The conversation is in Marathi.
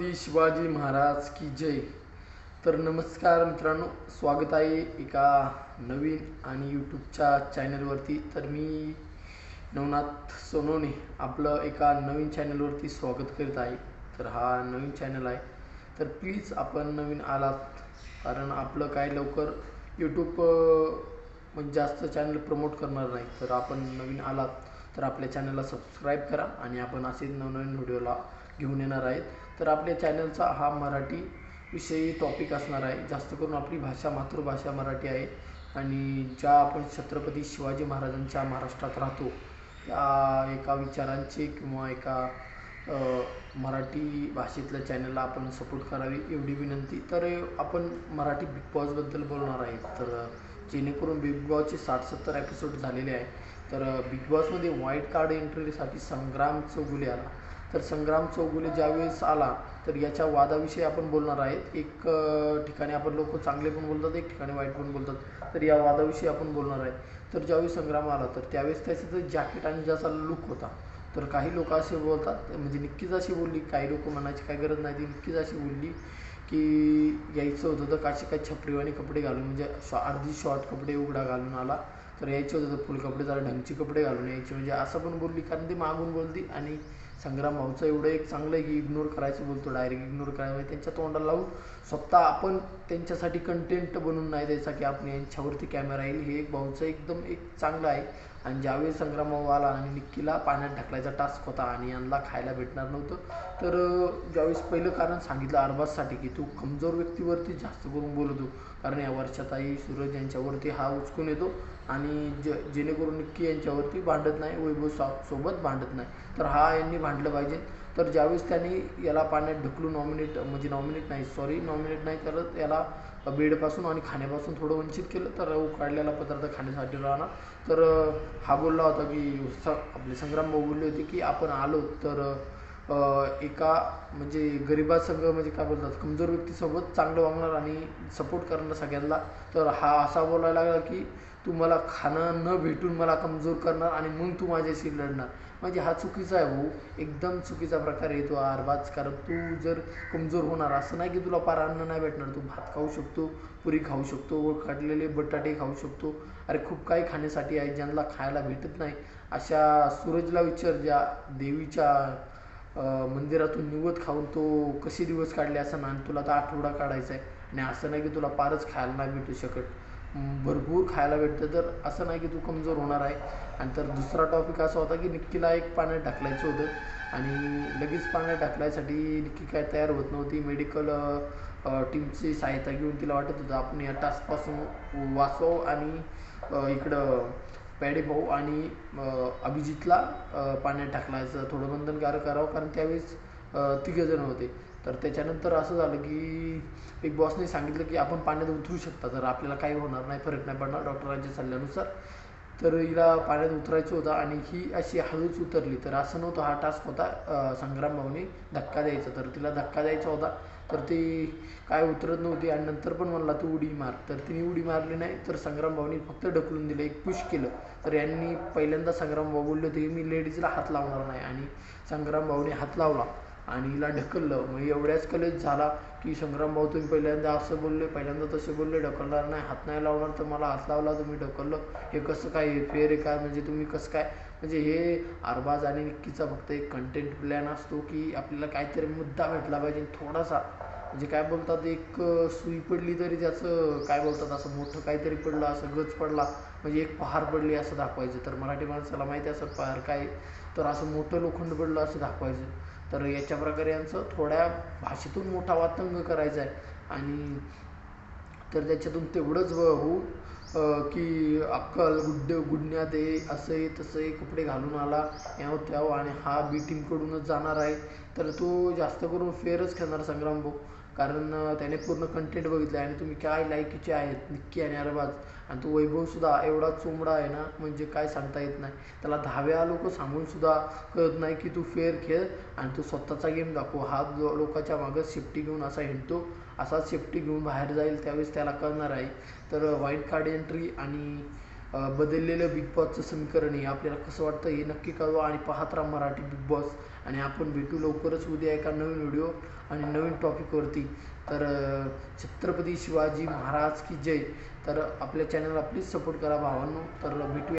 छत्रपती शिवाजी महाराज की जय. तर नमस्कार मित्रांनो स्वागत आहे एका नवीन आणि यूट्यूबच्या चॅनलवरती. तर मी नवनाथ सोनवणे आपलं एका नवीन चॅनलवरती स्वागत करीत आहे. तर हा नवीन चॅनल आहे. तर प्लीज आपण नवीन आलात कारण आपलं काय लवकर यूट्यूब म्हणजे जास्त चॅनल प्रमोट करणार नाही. तर आपण नवीन आलात तर आपल्या चॅनलला सबस्क्राईब करा आणि आपण असेच नवनवीन व्हिडिओला घेऊन येणार आहेत. तर आपल्या चॅनलचा हा मराठी विषयी टॉपिक असणार आहे. जास्त करून आपली भाषा मातृभाषा मराठी आहे. आणि ज्या आपण छत्रपती शिवाजी महाराजांच्या महाराष्ट्रात राहतो त्या एका विचारांचे किंवा एका मराठी भाषेतल्या चॅनलला आपण सपोर्ट करावी एवढी विनंती. तर आपण मराठी बिग बॉसबद्दल बोलणार आहे. तर जेणेकरून बिग बॉसचे साठ सत्तर एपिसोड झालेले आहे. तर बिग बॉसमध्ये वाईट कार्ड एंट्रीसाठी संग्राम चौगुले आला. तर संग्राम चौगुले ज्यावेळेस आला तर याच्या वादाविषयी आपण बोलणार आहेत. एक ठिकाणी आपण लोक चांगले पण बोलतात एक ठिकाणी वाईट पण बोलतात. तर या वादाविषयी आपण बोलणार आहे तर ज्यावेळेस संग्राम आला तर त्यावेळेस त्याचं जे जॅकेट आणि ज्याचा लुक होता तर काही लोक असे बोलतात म्हणजे नक्कीच अशी बोलली काही लोक म्हणायची काय गरज नाही ती नक्कीच अशी बोलली की यायचं होतं तर काशी काय छपरीवाणी कपडे घालून म्हणजे शॉ अर्धी शॉर्ट कपडे उघडा घालून आला तर यायचं होतं तर फुल कपडे जरा ढंगची कपडे घालून यायचे म्हणजे असं पण बोलली कारण ती मागून बोलती आणि संग्राम भाऊचं एवढं एक चांगलं आहे की इग्नोर करायचं बोलतो डायरेक्ट इग्नोर करायचं. म्हणजे त्यांच्या तोंडाला लावून स्वतः आपण त्यांच्यासाठी कंटेंट बनवून नाही द्यायचा की आपण यांच्यावरती कॅमेरा येईल. हे एक भाऊचं एकदम एक चांगलं आहे. आणि ज्यावेळी संग्राम भाऊ आला आणि निक्कीला पाण्यात ढकलायचा टास्क होता आणि यांना खायला भेटणार नव्हतं तर ज्यावेळेस पहिलं कारण सांगितलं अरबाजसाठी की तू कमजोर व्यक्तीवरती जास्त करून बोलतो. कारण या वर्षाताई सूरज यांच्यावरती हा उचकून येतो आणि ज जेणेकरून निक्की यांच्यावरती भांडत नाही वैभव सोबत भांडत नाही. तर हा यांनी मांडलं पाहिजे. तर ज्यावेळेस त्यांनी याला पाण्यात ढकलून नॉमिनेट म्हणजे नॉमिनेट नाही सॉरी नॉमिनेट नाही करत याला बेडपासून आणि खाण्यापासून थोडं वंचित केलं तर उकाडलेला पदार्थ खाण्यासाठी राहणार. तर हा बोलला होता की स आपले संग्राम भाऊ बोलले होते की आपण आलो तर एका म्हणजे गरिबासंघ म्हणजे काय बोलतात कमजोर व्यक्तीसोबत चांगलं वागणार आणि सपोर्ट करणार सगळ्यांना. तर हा असा बोलायला लागला की तू मला खाणं न भेटून मला कमजोर करणार आणि मग तू माझ्याशी लढणार. म्हणजे हा चुकीचा आहे भाऊ. एकदम चुकीचा प्रकार येतो तो आरबाज कारण तू जर कमजोर होणार असं नाही की तुला पार अन्न नाही भेटणार. तू भात खाऊ शकतो पुरी खाऊ शकतो व काढलेले बटाटे खाऊ शकतो. अरे खूप काही खाण्यासाठी आहे ज्यांना खायला भेटत नाही. अशा सूरजला विचार ज्या देवीच्या मंदिरातून निवत खाऊन तो कसे दिवस काढले असं ना तुला तर आठवडा काढायचा आहे. आणि असं नाही की तुला पारच खायला नाही भेटू शकत. भरपूर खायला भेटतं. तर असं नाही की तू कमजोर होणार आहे. आणि तर दुसरा टॉपिक असा होता की निक्कीला एक पाण्यात टाकलायचं होतं. आणि लगेच पाण्यात टाकल्यासाठी निक्की काय तयार होत नव्हती. मेडिकल टीमची सहायता घेऊन तिला वाटत होतं आपण या टास्कपासून वाचव आणि इकडं पॅडे भाऊ आणि अभिजितला पाण्यात टाकलायचं. थोडं बंधनकारक करावं. कारण त्यावेळेस तिघेजण होते. तर त्याच्यानंतर असं झालं की बिग बॉसने सांगितलं की आपण पाण्यात उतरू शकता. तर आपल्याला काही होणार नाही फरक नाही पडणार. डॉक्टरांच्या सल्ल्यानुसार तर हिला पाण्यात उतरायचं होतं आणि ही अशी हळूच उतरली. तर असं नव्हतं. हा टास्क होता संग्राम भाऊने धक्का द्यायचा. तर तिला धक्का द्यायचा होता. तर ती काय उतरत नव्हती आणि नंतर पण म्हणला तू उडी मार. तर तिने उडी मारली नाही. तर संग्राम भाऊनी फक्त ढकलून दिलं एक पुश केलं. तर यांनी पहिल्यांदा संग्राम भाऊ बोलले होते की मी लेडीजला हात लावणार नाही. आणि संग्राम भाऊने हात लावला. आणि हिला ढकललं. मग एवढ्याच कलेच झाला की संग्राम तुम्ही पहिल्यांदा असं बोलले पहिल्यांदा तसे बोलले ढकलणार नाही हात नाही लावणार तर मला हात लावला तुम्ही ढकललं. हे कसं काय फेअर आहे काय म्हणजे तुम्ही कसं काय? म्हणजे हे अरबाज आणि निक्कीचा फक्त एक कंटेंट प्लॅन असतो की आपल्याला काहीतरी मुद्दा भेटला पाहिजे थोडासा. म्हणजे काय बोलतात एक सुई पडली तरी त्याचं काय बोलतात असं मोठं काहीतरी पडलं असं गज पडला. म्हणजे एक पहार पडली असं दाखवायचं. तर मराठी माणसाला माहिती असं पहार काय? तर असं मोठं लोखंड पडलं असं दाखवायचं. तर याच्या प्रकारे यांचं थोड्या भाषेतून मोठा वातंग करायचा आहे. आणि तर त्याच्यातून तेवढंच होऊ की अक्कल गुड्ड गुडण्यात ये असं आहे तसं आहे कपडे घालून आला याव त्याव आणि हा बी टीमकडूनच जाणार आहे. तर तो जास्त करून फेअरच खेळणार संग्राम भाऊ. कारण त्याने पूर्ण कंटेंट बघितलं आणि तुम्ही काय लायकीचे आहेत निक्की आणि अरबाज. आणि तो वैभवसुद्धा एवढा चोंबडा आहे ना म्हणजे काय सांगता येत नाही. त्याला दहाव्या लोक सांगूनसुद्धा कळत नाही की तू फेअर खेळ आणि तू स्वतःचा गेम दाखव. हा लोकाच्या मागं सेफ्टी घेऊन असा हिंडतो असाच सेफ्टी घेऊन बाहेर जाईल त्यावेळेस त्याला कळणार आहे. तर वाईट कार्ड एंट्री आणि बदललेलं बिग बॉसचं समीकरण हे आपल्याला कसं वाटतं हे नक्की कळवा आणि पाहत राहा मराठी बिग बॉस आणि आपण भेटू लवकरच उद्या एका नवीन व्हिडिओ आणि नवीन टॉपिकवरती तर छत्रपती शिवाजी महाराज की जय. तर आपल्या चॅनलला प्लीज सपोर्ट करा भावांनो. तर भेटूया.